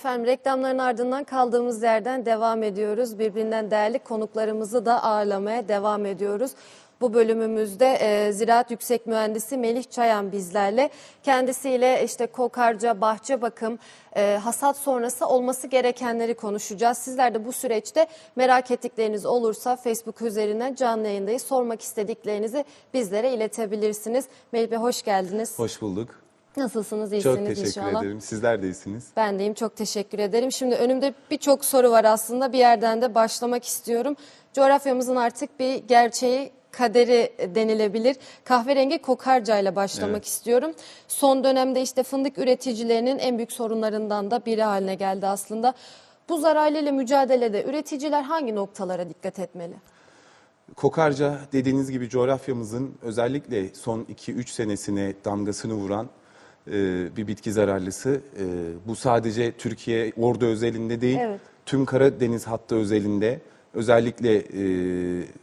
Efendim reklamların ardından kaldığımız yerden devam ediyoruz. Birbirinden değerli konuklarımızı da ağırlamaya devam ediyoruz. Bu bölümümüzde e, Ziraat Yüksek Mühendisi Melih Çayan bizlerle. Kendisiyle işte kokarca, bahçe bakım, e, hasat sonrası olması gerekenleri konuşacağız. Sizler de bu süreçte merak ettikleriniz olursa Facebook üzerinden canlı yayındayız. Sormak istediklerinizi bizlere iletebilirsiniz. Melih Bey hoş geldiniz. Hoş bulduk. Nasılsınız? Çok İyisiniz teşekkür inşallah. ederim. Sizler de iyisiniz. Ben deyim çok teşekkür ederim. Şimdi önümde birçok soru var aslında bir yerden de başlamak istiyorum. Coğrafyamızın artık bir gerçeği kaderi denilebilir. Kahverengi kokarca ile başlamak Evet. istiyorum. Son dönemde işte fındık üreticilerinin en büyük sorunlarından da biri haline geldi aslında. Bu zararlıyla mücadelede üreticiler hangi noktalara dikkat etmeli? Kokarca dediğiniz gibi coğrafyamızın özellikle son 2-3 senesine damgasını vuran bir bitki zararlısı. E, bu sadece Türkiye ordu özelinde değil, Evet. tüm Karadeniz hattı özelinde özellikle e,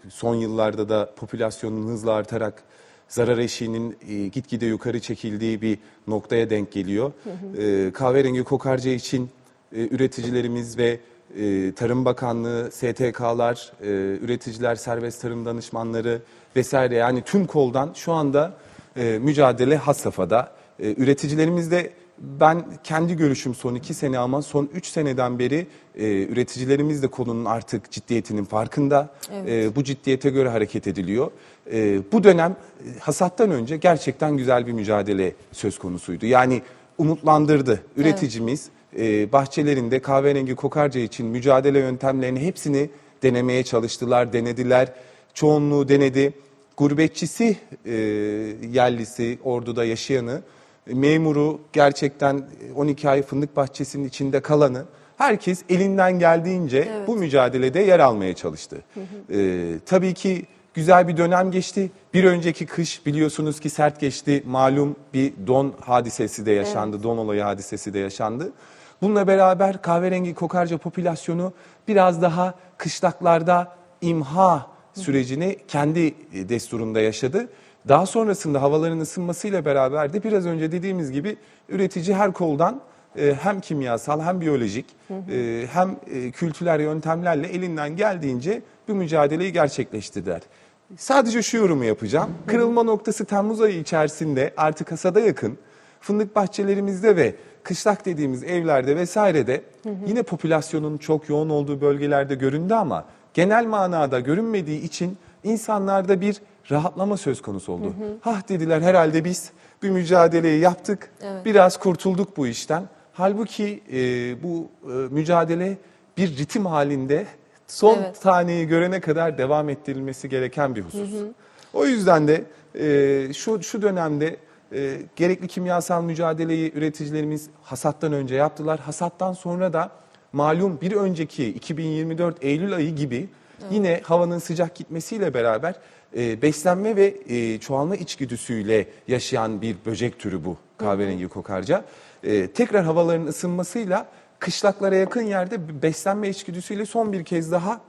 son yıllarda da popülasyonun hızla artarak zarar eşiğinin e, gitgide yukarı çekildiği bir noktaya denk geliyor. E, kahverengi kokarca için e, üreticilerimiz ve e, Tarım Bakanlığı, STK'lar, e, üreticiler, serbest tarım danışmanları vesaire yani tüm koldan şu anda e, mücadele has safhada. E, üreticilerimiz de ben kendi görüşüm son iki sene ama son üç seneden beri e, üreticilerimiz de konunun artık ciddiyetinin farkında. Evet. E, bu ciddiyete göre hareket ediliyor. E, bu dönem e, hasattan önce gerçekten güzel bir mücadele söz konusuydu. Yani umutlandırdı üreticimiz e, bahçelerinde kahverengi kokarca için mücadele yöntemlerini hepsini denemeye çalıştılar, denediler. Çoğunluğu denedi. Gurbetçisi, e, yerlisi, orduda yaşayanı, memuru, gerçekten 12 ay fındık bahçesinin içinde kalanı, herkes elinden geldiğince Evet. bu mücadelede yer almaya çalıştı. E, tabii ki güzel bir dönem geçti. Bir önceki kış biliyorsunuz ki sert geçti. Malum bir don hadisesi de yaşandı, don olayı hadisesi de yaşandı. Bununla beraber kahverengi kokarca popülasyonu biraz daha kışlaklarda imha sürecini kendi e, desturunda yaşadı. Daha sonrasında havaların ısınmasıyla beraber de biraz önce dediğimiz gibi üretici her koldan e, hem kimyasal hem biyolojik e, hem e, kültürel yöntemlerle elinden geldiğince bu mücadeleyi gerçekleştirdiler. Sadece şu yorumu yapacağım. Kırılma noktası Temmuz ayı içerisinde artık hasada yakın fındık bahçelerimizde ve kışlak dediğimiz evlerde vesairede yine popülasyonun çok yoğun olduğu bölgelerde göründü ama genel manada görünmediği için insanlarda bir rahatlama söz konusu oldu. Hah dediler herhalde biz bir mücadeleyi yaptık, Evet. biraz kurtulduk bu işten. Halbuki e, bu e, mücadele bir ritim halinde son Evet. taneyi görene kadar devam ettirilmesi gereken bir husus. O yüzden de e, şu şu dönemde e, gerekli kimyasal mücadeleyi üreticilerimiz hasattan önce yaptılar. Hasattan sonra da malum bir önceki 2024 Eylül ayı gibi yine havanın sıcak gitmesiyle beraber e, beslenme ve e, çoğalma içgüdüsüyle yaşayan bir böcek türü bu kahverengi kokarca. E, tekrar havaların ısınmasıyla kışlaklara yakın yerde beslenme içgüdüsüyle son bir kez daha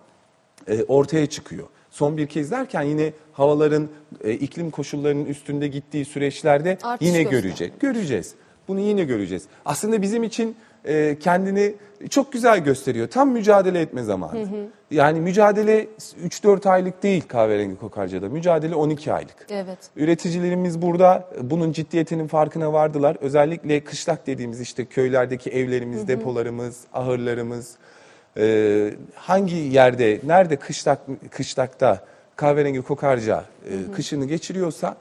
e, ortaya çıkıyor. Son bir kez derken yine havaların e, iklim koşullarının üstünde gittiği süreçlerde Artış yine gösteriyor. görecek. Göreceğiz. Bunu yine göreceğiz. Aslında bizim için e, kendini çok güzel gösteriyor. Tam mücadele etme zamanı. Yani mücadele 3-4 aylık değil kahverengi kokarcada. Mücadele 12 aylık. Evet. Üreticilerimiz burada bunun ciddiyetinin farkına vardılar. Özellikle kışlak dediğimiz işte köylerdeki evlerimiz, depolarımız, ahırlarımız, e, hangi yerde, nerede kışlak, kışlakta kahverengi kokarca e, kışını geçiriyorsa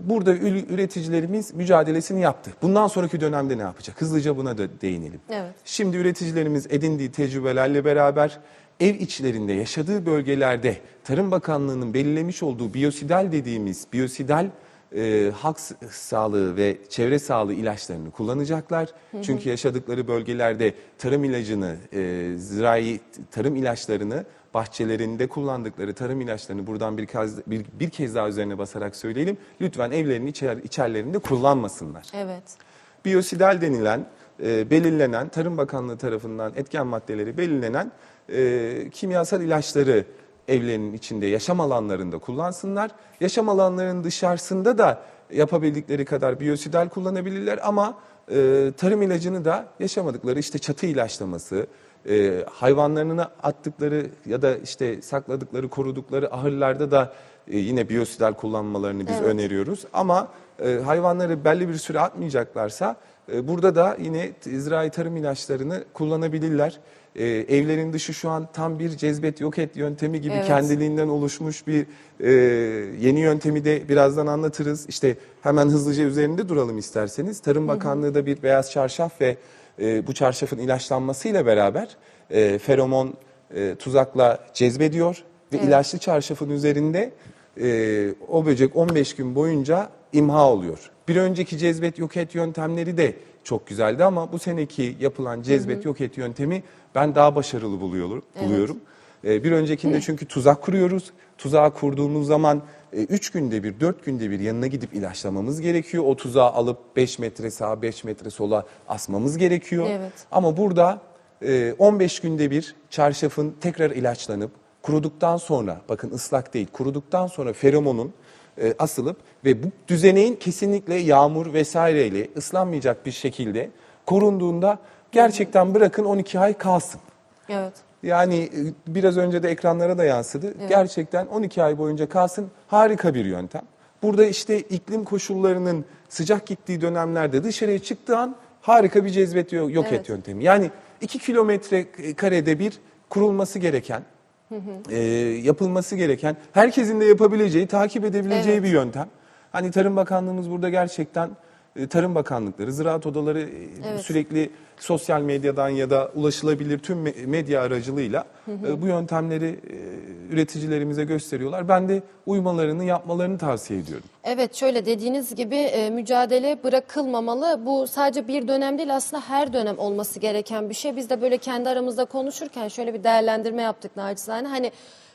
burada üreticilerimiz mücadelesini yaptı. Bundan sonraki dönemde ne yapacak? Hızlıca buna da değinelim. Evet. Şimdi üreticilerimiz edindiği tecrübelerle beraber ev içlerinde yaşadığı bölgelerde Tarım Bakanlığı'nın belirlemiş olduğu biyosidal dediğimiz biyosidal e, halk sağlığı ve çevre sağlığı ilaçlarını kullanacaklar. Çünkü yaşadıkları bölgelerde tarım ilacını, e, zirai tarım ilaçlarını bahçelerinde kullandıkları tarım ilaçlarını buradan bir kez, bir, bir kez daha üzerine basarak söyleyelim. Lütfen evlerinin içer, içerlerinde kullanmasınlar. Evet. Biyosidal denilen, e, belirlenen, Tarım Bakanlığı tarafından etken maddeleri belirlenen e, kimyasal ilaçları evlerinin içinde, yaşam alanlarında kullansınlar. Yaşam alanlarının dışarısında da yapabildikleri kadar biyosidal kullanabilirler ama e, tarım ilacını da yaşamadıkları işte çatı ilaçlaması, e, hayvanlarına attıkları ya da işte sakladıkları, korudukları ahırlarda da e, yine biyosidal kullanmalarını biz Evet. öneriyoruz. Ama e, hayvanları belli bir süre atmayacaklarsa e, burada da yine zirai tarım ilaçlarını kullanabilirler. E, evlerin dışı şu an tam bir cezbet yok et yöntemi gibi Evet. kendiliğinden oluşmuş bir e, yeni yöntemi de birazdan anlatırız. İşte hemen hızlıca üzerinde duralım isterseniz. Tarım Bakanlığı da bir beyaz çarşaf ve e, bu çarşafın ilaçlanmasıyla beraber e, feromon e, tuzakla cezbediyor ve Evet. ilaçlı çarşafın üzerinde e, o böcek 15 gün boyunca imha oluyor. Bir önceki cezbet yok et yöntemleri de çok güzeldi ama bu seneki yapılan cezbet yok et yöntemi ben daha başarılı buluyorum. buluyorum. E, bir öncekinde çünkü tuzak kuruyoruz. Tuzağı kurduğumuz zaman 3 günde bir, 4 günde bir yanına gidip ilaçlamamız gerekiyor. O tuzağı alıp 5 metre sağa, 5 metre sola asmamız gerekiyor. Evet. Ama burada e, 15 günde bir çarşafın tekrar ilaçlanıp kuruduktan sonra bakın ıslak değil kuruduktan sonra feromonun e, asılıp ve bu düzeneğin kesinlikle yağmur vesaireyle ıslanmayacak bir şekilde korunduğunda gerçekten bırakın 12 ay kalsın. Evet. Yani e, biraz önce de ekranlara da yansıdı. Gerçekten 12 ay boyunca kalsın harika bir yöntem. Burada işte iklim koşullarının sıcak gittiği dönemlerde dışarıya çıktığı an harika bir cezbet yo- yok Evet. et yöntemi. Yani 2 kilometre karede bir kurulması gereken, e, yapılması gereken, herkesin de yapabileceği, takip edebileceği Evet. bir yöntem. Hani Tarım Bakanlığımız burada gerçekten e, Tarım Bakanlıkları, ziraat odaları e, Evet. sürekli sosyal medyadan ya da ulaşılabilir tüm me- medya aracılığıyla e, bu yöntemleri e, üreticilerimize gösteriyorlar. Ben de uymalarını, yapmalarını tavsiye ediyorum. Evet şöyle dediğiniz gibi e, mücadele bırakılmamalı. Bu sadece bir dönem değil aslında her dönem olması gereken bir şey. Biz de böyle kendi aramızda konuşurken şöyle bir değerlendirme yaptık naçizane. Hani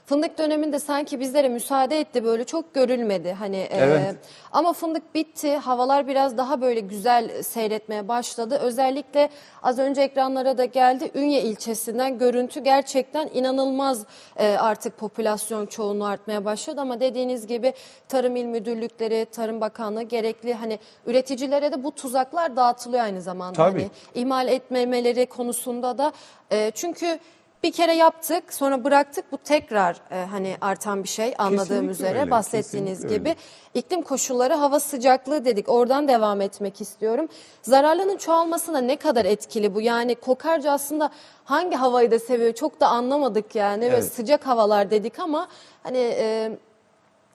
fındık döneminde sanki bizlere müsaade etti böyle çok görülmedi. Hani e, Evet. ama fındık bitti. Havalar biraz daha böyle güzel seyretmeye başladı. Özellikle az önce ekranlara da geldi. Ünye ilçesinden görüntü gerçekten inanılmaz e, artık popülasyon çoğunluğu artmaya başladı ama dediğiniz gibi Tarım İl Müdürlükleri, Tarım Bakanlığı gerekli hani üreticilere de bu tuzaklar dağıtılıyor aynı zamanda. Tabii. Hani ihmal etmemeleri konusunda da e, çünkü bir kere yaptık sonra bıraktık bu tekrar e, hani artan bir şey anladığım Kesinlikle üzere öyle, bahsettiğiniz gibi. öyle. İklim koşulları, hava sıcaklığı dedik. Oradan devam etmek istiyorum. Zararlının çoğalmasına ne kadar etkili bu? Yani kokarca aslında hangi havayı da seviyor çok da anlamadık yani. Ve Evet. sıcak havalar dedik ama hani e,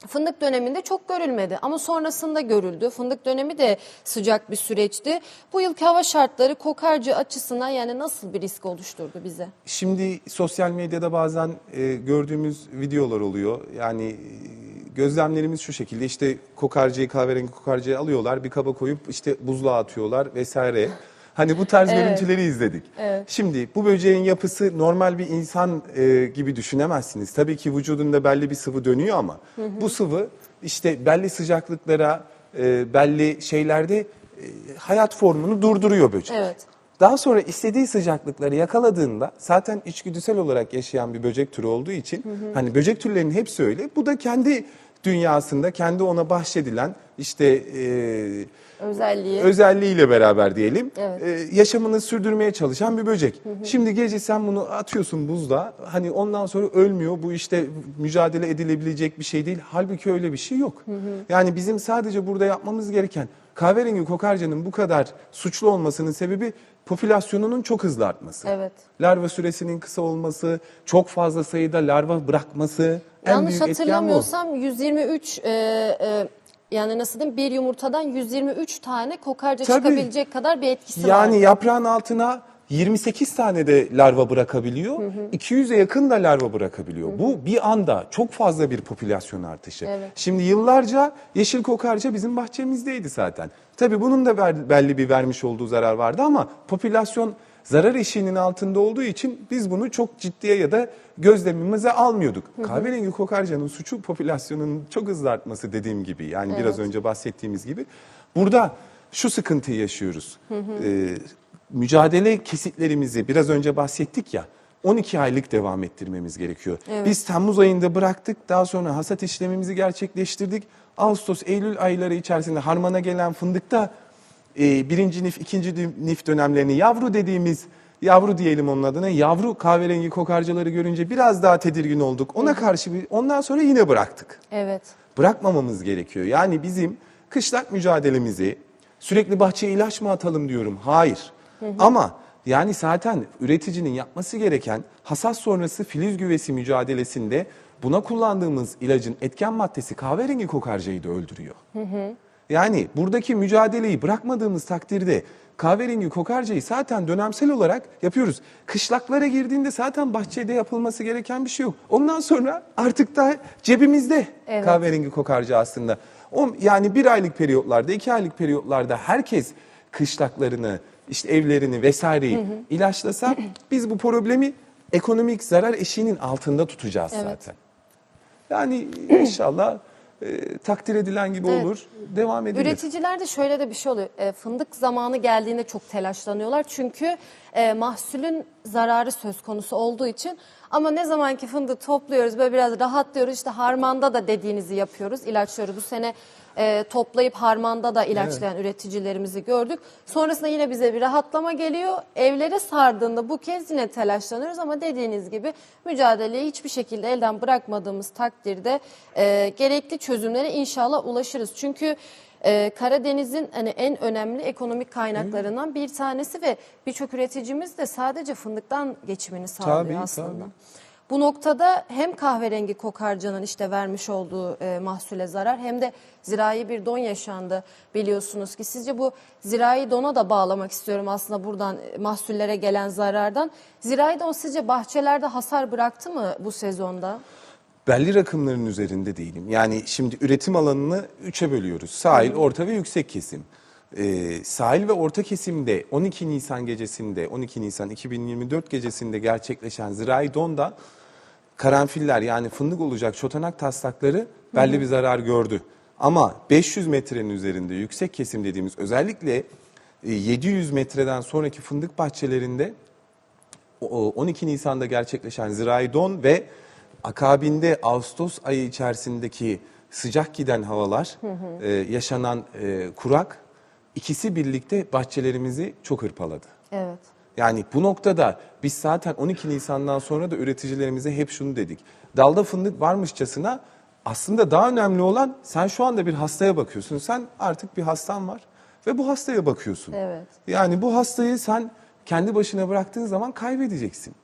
fındık döneminde çok görülmedi ama sonrasında görüldü. Fındık dönemi de sıcak bir süreçti. Bu yılki hava şartları kokarca açısından yani nasıl bir risk oluşturdu bize? Şimdi sosyal medyada bazen e, gördüğümüz videolar oluyor. Yani e, gözlemlerimiz şu şekilde işte kokarcayı kahverengi kokarcayı alıyorlar bir kaba koyup işte buzluğa atıyorlar vesaire. Hani bu tarz Evet. görüntüleri izledik. Evet. Şimdi bu böceğin yapısı normal bir insan e, gibi düşünemezsiniz. Tabii ki vücudunda belli bir sıvı dönüyor ama bu sıvı işte belli sıcaklıklara, e, belli şeylerde e, hayat formunu durduruyor böcek. Evet. Daha sonra istediği sıcaklıkları yakaladığında zaten içgüdüsel olarak yaşayan bir böcek türü olduğu için hani böcek türlerinin hepsi öyle. Bu da kendi dünyasında kendi ona bahşedilen işte e, Özelliği. özelliğiyle beraber diyelim Evet. e, yaşamını sürdürmeye çalışan bir böcek. Şimdi gece sen bunu atıyorsun buzda hani ondan sonra ölmüyor bu işte mücadele edilebilecek bir şey değil. Halbuki öyle bir şey yok. Yani bizim sadece burada yapmamız gereken kahverengi kokarcanın bu kadar suçlu olmasının sebebi popülasyonunun çok hızlı artması. Evet. Larva süresinin kısa olması, çok fazla sayıda larva bırakması. En Yanlış büyük hatırlamıyorsam 123 e, e, yani nasıl diyeyim bir yumurtadan 123 tane kokarca Tabii. çıkabilecek kadar bir etkisi Yani var. yaprağın altına 28 tane de larva bırakabiliyor. 200'e yakın da larva bırakabiliyor. Bu bir anda çok fazla bir popülasyon artışı. Evet. Şimdi yıllarca yeşil kokarca bizim bahçemizdeydi zaten. Tabii bunun da ver- belli bir vermiş olduğu zarar vardı ama popülasyon zarar eşiğinin altında olduğu için biz bunu çok ciddiye ya da gözlemimize almıyorduk. Kahverengi kokarcanın suçu popülasyonun çok hızlı artması dediğim gibi. Yani biraz Evet. önce bahsettiğimiz gibi. Burada şu sıkıntıyı yaşıyoruz. Ee, mücadele kesitlerimizi biraz önce bahsettik ya 12 aylık devam ettirmemiz gerekiyor. Evet. Biz Temmuz ayında bıraktık daha sonra hasat işlemimizi gerçekleştirdik. Ağustos, Eylül ayları içerisinde harmana gelen fındıkta e, birinci nif, ikinci nif dönemlerini yavru dediğimiz yavru diyelim onun adına yavru kahverengi kokarcaları görünce biraz daha tedirgin olduk. Ona karşı bir, ondan sonra yine bıraktık Evet. bırakmamamız gerekiyor. Yani bizim kışlak mücadelemizi sürekli bahçeye ilaç mı atalım diyorum. Hayır. Ama yani zaten üreticinin yapması gereken hasat sonrası filiz güvesi mücadelesinde buna kullandığımız ilacın etken maddesi kahverengi kokarcayı da öldürüyor. Yani buradaki mücadeleyi bırakmadığımız takdirde kahverengi kokarcayı zaten dönemsel olarak yapıyoruz. Kışlaklara girdiğinde zaten bahçede yapılması gereken bir şey yok. Ondan sonra artık da cebimizde Evet. kahverengi kokarca aslında. O, yani bir aylık periyotlarda, iki aylık periyotlarda herkes kışlaklarını, işte evlerini vesaireyi ilaçlasa biz bu problemi ekonomik zarar eşiğinin altında tutacağız Evet. zaten. Yani inşallah e, takdir edilen gibi Evet. olur, devam edilir. Üreticilerde şöyle de bir şey oluyor. E, fındık zamanı geldiğinde çok telaşlanıyorlar. Çünkü e, mahsulün zararı söz konusu olduğu için. Ama ne zaman ki fındığı topluyoruz böyle biraz rahatlıyoruz. İşte harmanda da dediğinizi yapıyoruz, ilaçlıyoruz. Bu sene e, toplayıp harmanda da ilaçlayan üreticilerimizi gördük. Sonrasında yine bize bir rahatlama geliyor. Evlere sardığında bu kez yine telaşlanıyoruz ama dediğiniz gibi mücadeleyi hiçbir şekilde elden bırakmadığımız takdirde e, gerekli çözümlere inşallah ulaşırız. Çünkü ee, Karadeniz'in hani en önemli ekonomik kaynaklarından bir tanesi ve birçok üreticimiz de sadece fındıktan geçimini sağlıyor Tabii, aslında. tabii. Bu noktada hem kahverengi kokarcanın işte vermiş olduğu e, mahsule zarar hem de zirai bir don yaşandı biliyorsunuz ki. Sizce bu zirai dona da bağlamak istiyorum aslında buradan e, mahsullere gelen zarardan. Zirai don sizce bahçelerde hasar bıraktı mı bu sezonda? belli rakımların üzerinde değilim. Yani şimdi üretim alanını üçe bölüyoruz. Sahil, orta ve yüksek kesim. Ee, sahil ve orta kesimde 12 Nisan gecesinde, 12 Nisan 2024 gecesinde gerçekleşen zirai donda karanfiller yani fındık olacak çotanak taslakları belli bir zarar gördü. Ama 500 metrenin üzerinde yüksek kesim dediğimiz özellikle e, 700 metreden sonraki fındık bahçelerinde o- 12 Nisan'da gerçekleşen zirai don ve akabinde Ağustos ayı içerisindeki sıcak giden havalar, e, yaşanan e, kurak ikisi birlikte bahçelerimizi çok hırpaladı. Evet. Yani bu noktada biz zaten 12 Nisan'dan sonra da üreticilerimize hep şunu dedik. Dalda fındık varmışçasına aslında daha önemli olan sen şu anda bir hastaya bakıyorsun. Sen artık bir hastan var ve bu hastaya bakıyorsun. Evet. Yani bu hastayı sen kendi başına bıraktığın zaman kaybedeceksin.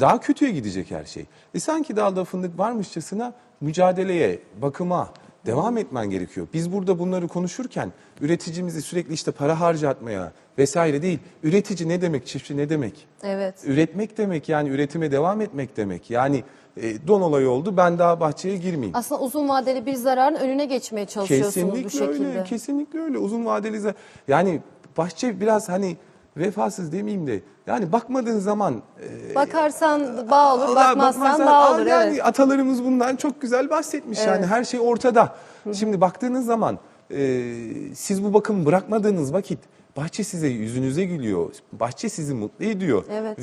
Daha kötüye gidecek her şey. E sanki dalda fındık varmışçasına mücadeleye, bakıma devam etmen gerekiyor. Biz burada bunları konuşurken üreticimizi sürekli işte para harcatmaya vesaire değil. Üretici ne demek, çiftçi ne demek? Evet. Üretmek demek yani üretime devam etmek demek. Yani e, don olayı oldu ben daha bahçeye girmeyeyim. Aslında uzun vadeli bir zararın önüne geçmeye çalışıyorsunuz bu Kesinlikle şekilde. öyle, kesinlikle öyle. Uzun vadeli za- yani bahçe biraz hani vefasız demeyeyim de yani bakmadığın zaman e, Bakarsan bağ olur, Allah bakmazsan bakmazsan- Aa, olur. Yani evet. atalarımız bundan çok güzel bahsetmiş yani her şey ortada. Şimdi baktığınız zaman e, siz bu bakımı bırakmadığınız vakit bahçe size yüzünüze gülüyor. Bahçe sizi mutlu ediyor. Evet.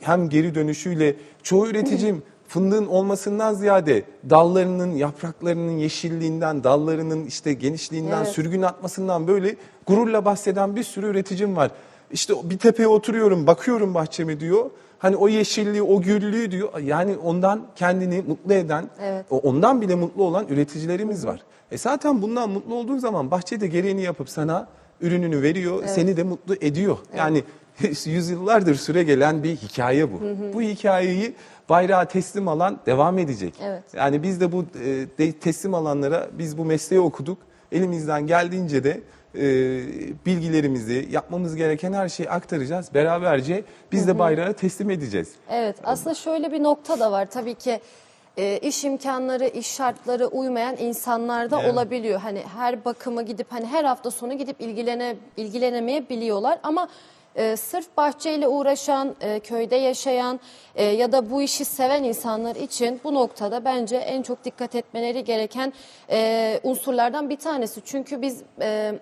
Hem geri dönüşüyle çoğu üreticim fındığın olmasından ziyade dallarının, yapraklarının yeşilliğinden, dallarının işte genişliğinden, Evet. sürgün atmasından böyle gururla bahseden bir sürü üreticim var. İşte bir tepeye oturuyorum, bakıyorum bahçeme diyor. Hani o yeşilliği, o güllüğü diyor. Yani ondan kendini mutlu eden, Evet. ondan bile mutlu olan üreticilerimiz var. E zaten bundan mutlu olduğun zaman bahçede gereğini yapıp sana ürününü veriyor, seni de mutlu ediyor. Yani yüzyıllardır süre gelen bir hikaye bu. Bu hikayeyi bayrağa teslim alan devam edecek. Evet. Yani biz de bu e, teslim alanlara biz bu mesleği okuduk. Elimizden geldiğince de e, bilgilerimizi, yapmamız gereken her şeyi aktaracağız. Beraberce biz de bayrağı teslim edeceğiz. Evet aslında şöyle bir nokta da var tabii ki e, iş imkanları, iş şartları uymayan insanlar da Evet. olabiliyor. Hani her bakımı gidip hani her hafta sonu gidip ilgilene ilgilenemeyebiliyorlar ama e, sırf bahçeyle uğraşan, e, köyde yaşayan e, ya da bu işi seven insanlar için bu noktada bence en çok dikkat etmeleri gereken e, unsurlardan bir tanesi. Çünkü biz e,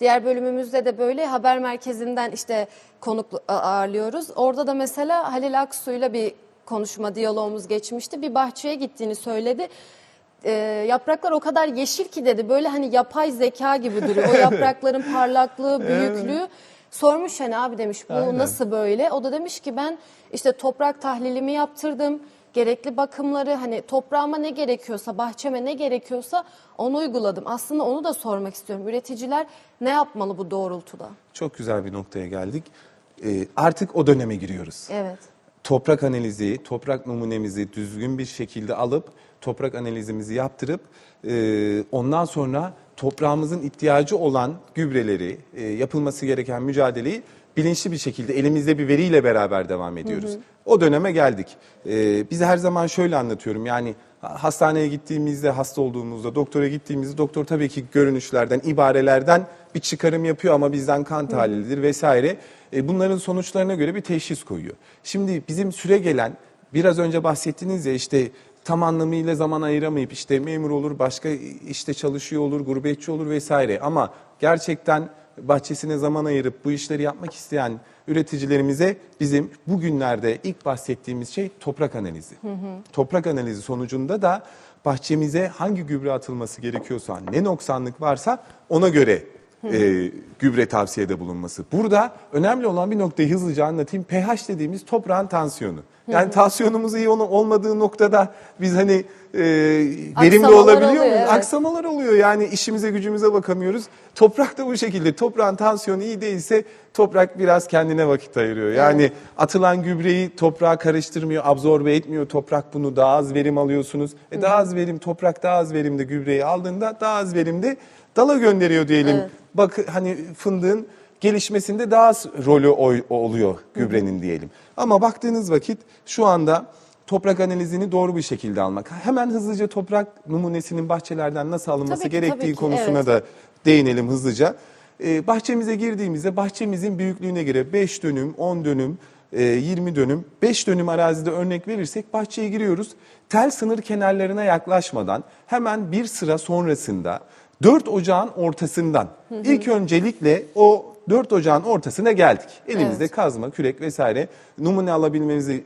Diğer bölümümüzde de böyle haber merkezinden işte konuk ağırlıyoruz. Orada da mesela Halil Aksu'yla bir konuşma, diyalogumuz geçmişti. Bir bahçeye gittiğini söyledi. e, yapraklar o kadar yeşil ki dedi. Böyle hani yapay zeka gibi duruyor. O yaprakların parlaklığı, büyüklüğü. Sormuş hani abi demiş bu Aynen. nasıl böyle? O da demiş ki ben işte toprak tahlilimi yaptırdım. Gerekli bakımları hani toprağıma ne gerekiyorsa, bahçeme ne gerekiyorsa onu uyguladım. Aslında onu da sormak istiyorum. Üreticiler ne yapmalı bu doğrultuda? Çok güzel bir noktaya geldik. Ee, artık o döneme giriyoruz. Evet. toprak analizi, toprak numunemizi düzgün bir şekilde alıp toprak analizimizi yaptırıp e, ondan sonra toprağımızın ihtiyacı olan gübreleri, e, yapılması gereken mücadeleyi bilinçli bir şekilde elimizde bir veriyle beraber devam ediyoruz. O döneme geldik. E, biz her zaman şöyle anlatıyorum yani ha- hastaneye gittiğimizde, hasta olduğumuzda, doktora gittiğimizde doktor tabii ki görünüşlerden, ibarelerden bir çıkarım yapıyor ama bizden kan tahlilidir vesaire. E, bunların sonuçlarına göre bir teşhis koyuyor. Şimdi bizim süre gelen biraz önce bahsettiniz ya işte tam anlamıyla zaman ayıramayıp işte memur olur, başka işte çalışıyor olur, gurbetçi olur vesaire. Ama gerçekten bahçesine zaman ayırıp bu işleri yapmak isteyen üreticilerimize bizim bugünlerde ilk bahsettiğimiz şey toprak analizi. Toprak analizi sonucunda da bahçemize hangi gübre atılması gerekiyorsa, ne noksanlık varsa ona göre e, gübre tavsiyede bulunması. Burada önemli olan bir noktayı hızlıca anlatayım. pH dediğimiz toprağın tansiyonu. Yani tansiyonumuz iyi ol- olmadığı noktada biz hani e, verimli Aksamalar olabiliyor oluyor, muyuz? evet. Aksamalar oluyor yani işimize gücümüze bakamıyoruz. Toprak da bu şekilde. Toprağın tansiyonu iyi değilse toprak biraz kendine vakit ayırıyor. Yani atılan gübreyi toprağa karıştırmıyor, absorbe etmiyor. Toprak bunu daha az verim alıyorsunuz. E daha az verim, toprak daha az verimde gübreyi aldığında daha az verimde dala gönderiyor diyelim. Evet. Bak hani fındığın gelişmesinde daha az rolü oluyor gübrenin diyelim. Ama baktığınız vakit şu anda toprak analizini doğru bir şekilde almak. Hemen hızlıca toprak numunesinin bahçelerden nasıl alınması Tabii ki, gerektiği tabii ki, konusuna evet. da değinelim hızlıca. Ee, bahçemize girdiğimizde bahçemizin büyüklüğüne göre 5 dönüm, 10 dönüm, e, 20 dönüm, 5 dönüm arazide örnek verirsek bahçeye giriyoruz. Tel sınır kenarlarına yaklaşmadan hemen bir sıra sonrasında 4 ocağın ortasından ilk öncelikle o 4 ocağın ortasına geldik. Elimizde Evet. kazma, kürek vesaire numune alabilmemizi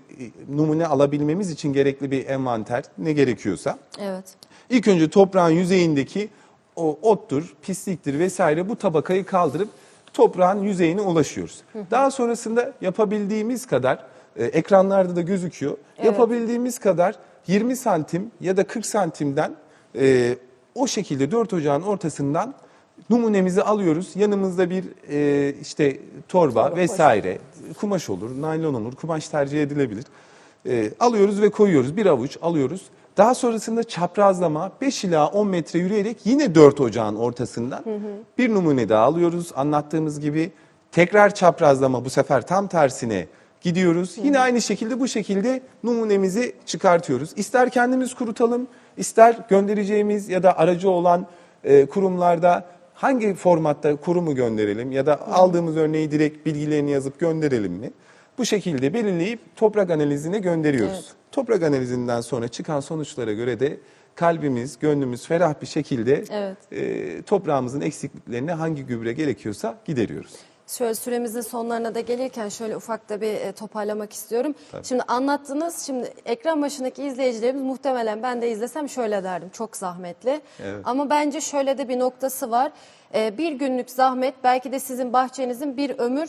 numune alabilmemiz için gerekli bir envanter ne gerekiyorsa Evet. İlk önce toprağın yüzeyindeki o ottur, pisliktir vesaire bu tabakayı kaldırıp toprağın yüzeyine ulaşıyoruz. Daha sonrasında yapabildiğimiz kadar e, ekranlarda da gözüküyor. Yapabildiğimiz kadar 20 santim ya da 40 santimden e, o şekilde dört ocağın ortasından numunemizi alıyoruz. Yanımızda bir e, işte torba, vesaire, kumaş olur, naylon olur, kumaş tercih edilebilir. E, alıyoruz ve koyuyoruz. Bir avuç alıyoruz. Daha sonrasında çaprazlama 5 ila 10 metre yürüyerek yine 4 ocağın ortasından bir numune daha alıyoruz. Anlattığımız gibi tekrar çaprazlama bu sefer tam tersine gidiyoruz. Yine aynı şekilde bu şekilde numunemizi çıkartıyoruz. İster kendimiz kurutalım, ister göndereceğimiz ya da aracı olan e, kurumlarda hangi formatta kurumu gönderelim ya da aldığımız örneği direkt bilgilerini yazıp gönderelim mi? Bu şekilde belirleyip toprak analizine gönderiyoruz. Evet. Toprak analizinden sonra çıkan sonuçlara göre de kalbimiz, gönlümüz ferah bir şekilde Evet. e, toprağımızın eksikliklerine hangi gübre gerekiyorsa gideriyoruz. Şöyle süremizin sonlarına da gelirken şöyle ufak da bir e, toparlamak istiyorum. Şimdi anlattınız. Şimdi ekran başındaki izleyicilerimiz muhtemelen ben de izlesem şöyle derdim. Çok zahmetli. Evet. Ama bence şöyle de bir noktası var. E, bir günlük zahmet belki de sizin bahçenizin bir ömür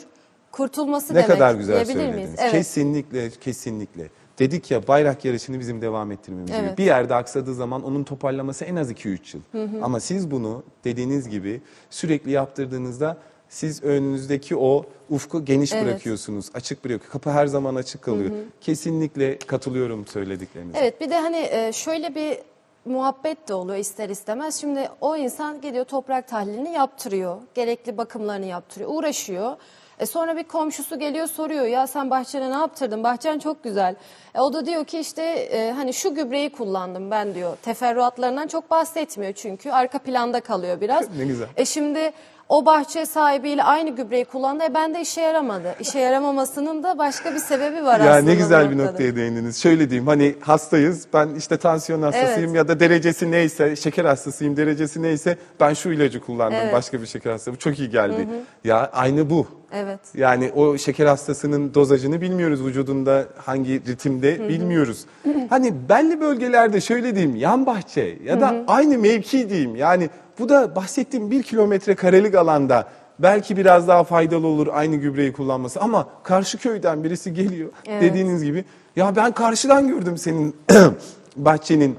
kurtulması Ne demek. kadar güzel söylediniz. miyiz? Evet. Kesinlikle, kesinlikle. Dedik ya bayrak yarışını bizim devam ettirmemiz Evet. gibi. Bir yerde aksadığı zaman onun toparlaması en az 2-3 yıl. Ama siz bunu dediğiniz gibi sürekli yaptırdığınızda siz önünüzdeki o ufku geniş Evet. bırakıyorsunuz. Açık bırakıyor. Kapı her zaman açık kalıyor. Kesinlikle katılıyorum söylediklerinize. Evet bir de hani e, şöyle bir muhabbet de oluyor ister istemez. Şimdi o insan gidiyor toprak tahlilini yaptırıyor. Gerekli bakımlarını yaptırıyor. Uğraşıyor. E sonra bir komşusu geliyor soruyor ya sen bahçene ne yaptırdın? Bahçen çok güzel. E o da diyor ki işte e, hani şu gübreyi kullandım ben diyor. Teferruatlarından çok bahsetmiyor çünkü arka planda kalıyor biraz. Ne güzel. E şimdi o bahçe sahibiyle aynı gübreyi kullandı. E bende işe yaramadı. İşe yaramamasının da başka bir sebebi var Ya aslında. ne güzel bir noktaya değindiniz. Şöyle diyeyim hani hastayız ben işte tansiyon hastasıyım Evet. ya da derecesi neyse şeker hastasıyım derecesi neyse ben şu ilacı kullandım Evet. başka bir şeker hastası bu çok iyi geldi. Ya aynı bu Evet. Yani o şeker hastasının dozajını bilmiyoruz vücudunda hangi ritimde bilmiyoruz. Hani belli bölgelerde şöyle diyeyim yan bahçe ya da aynı mevki diyeyim. Yani bu da bahsettiğim bir kilometre karelik alanda belki biraz daha faydalı olur aynı gübreyi kullanması. Ama karşı köyden birisi geliyor Evet. dediğiniz gibi ya ben karşıdan gördüm senin bahçenin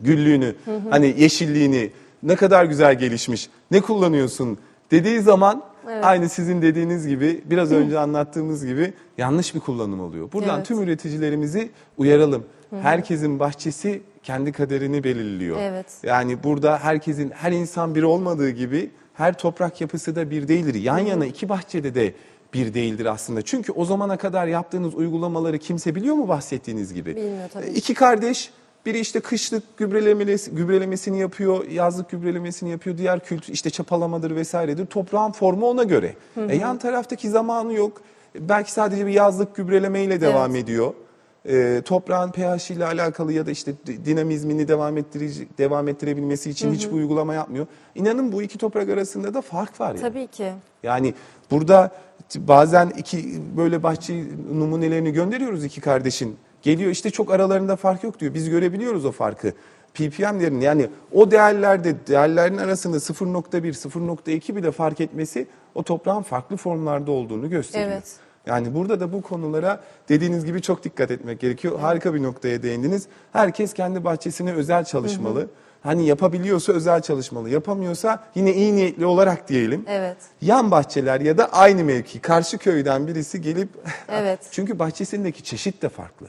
güllüğünü, hani yeşilliğini, ne kadar güzel gelişmiş, ne kullanıyorsun dediği zaman aynı sizin dediğiniz gibi biraz önce anlattığımız gibi yanlış bir kullanım oluyor. Buradan Evet. tüm üreticilerimizi uyaralım. Herkesin bahçesi kendi kaderini belirliyor. Evet. Yani burada herkesin, her insan bir olmadığı gibi her toprak yapısı da bir değildir. Yan yana iki bahçede de bir değildir aslında. Çünkü o zamana kadar yaptığınız uygulamaları kimse biliyor mu bahsettiğiniz gibi? Bilmiyor tabii. İki kardeş biri işte kışlık gübrelemesi, gübrelemesini yapıyor, yazlık gübrelemesini yapıyor. Diğer kült işte çapalamadır vesairedir. Toprağın formu ona göre. E, yan taraftaki zamanı yok. Belki sadece bir yazlık gübrelemeyle devam ediyor. E, toprağın pH ile alakalı ya da işte di- dinamizmini devam ettirici devam ettirebilmesi için hiçbir uygulama yapmıyor. İnanın bu iki toprak arasında da fark var yani. Tabii ki. Yani burada bazen iki böyle bahçe numunelerini gönderiyoruz iki kardeşin. Geliyor işte çok aralarında fark yok diyor. Biz görebiliyoruz o farkı. ppm'lerin yani o değerlerde değerlerin arasında 0.1 0.2 bile fark etmesi o toprağın farklı formlarda olduğunu gösteriyor. Evet. Yani burada da bu konulara dediğiniz gibi çok dikkat etmek gerekiyor. Harika bir noktaya değindiniz. Herkes kendi bahçesine özel çalışmalı. Hani yapabiliyorsa özel çalışmalı. Yapamıyorsa yine iyi niyetli olarak diyelim. Evet. Yan bahçeler ya da aynı mevki karşı köyden birisi gelip Evet. çünkü bahçesindeki çeşit de farklı.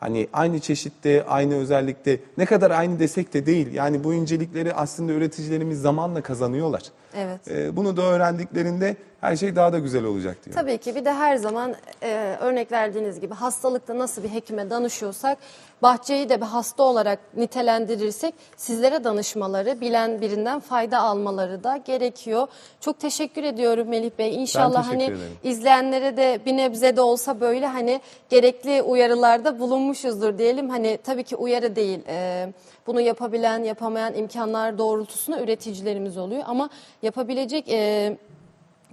Hani aynı çeşitte, aynı özellikte ne kadar aynı desek de değil. Yani bu incelikleri aslında üreticilerimiz zamanla kazanıyorlar. Evet. Ee, bunu da öğrendiklerinde her şey daha da güzel olacak diyor. Tabii ki bir de her zaman e, örnek verdiğiniz gibi hastalıkta nasıl bir hekime danışıyorsak bahçeyi de bir hasta olarak nitelendirirsek sizlere danışmaları, bilen birinden fayda almaları da gerekiyor. Çok teşekkür ediyorum Melih Bey. İnşallah hani ederim. izleyenlere de bir nebze de olsa böyle hani gerekli uyarılarda bulunmuşuzdur diyelim. Hani tabii ki uyarı değil. e, bunu yapabilen, yapamayan imkanlar doğrultusunda üreticilerimiz oluyor ama yapabilecek e,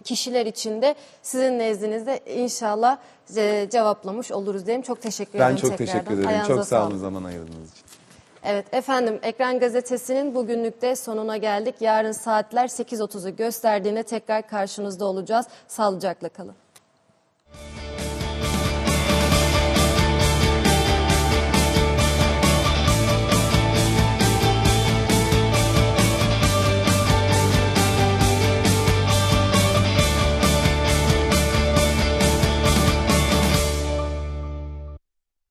kişiler için de sizin nezdinizde inşallah e, cevaplamış oluruz diyelim. Çok teşekkür ederim Ben çok tekrardan. teşekkür ederim. Ayağınıza Çok sağ olun zaman ayırdığınız için. Evet efendim Ekran Gazetesi'nin bugünlük de sonuna geldik. Yarın saatler 8.30'u gösterdiğinde tekrar karşınızda olacağız. Sağlıcakla kalın.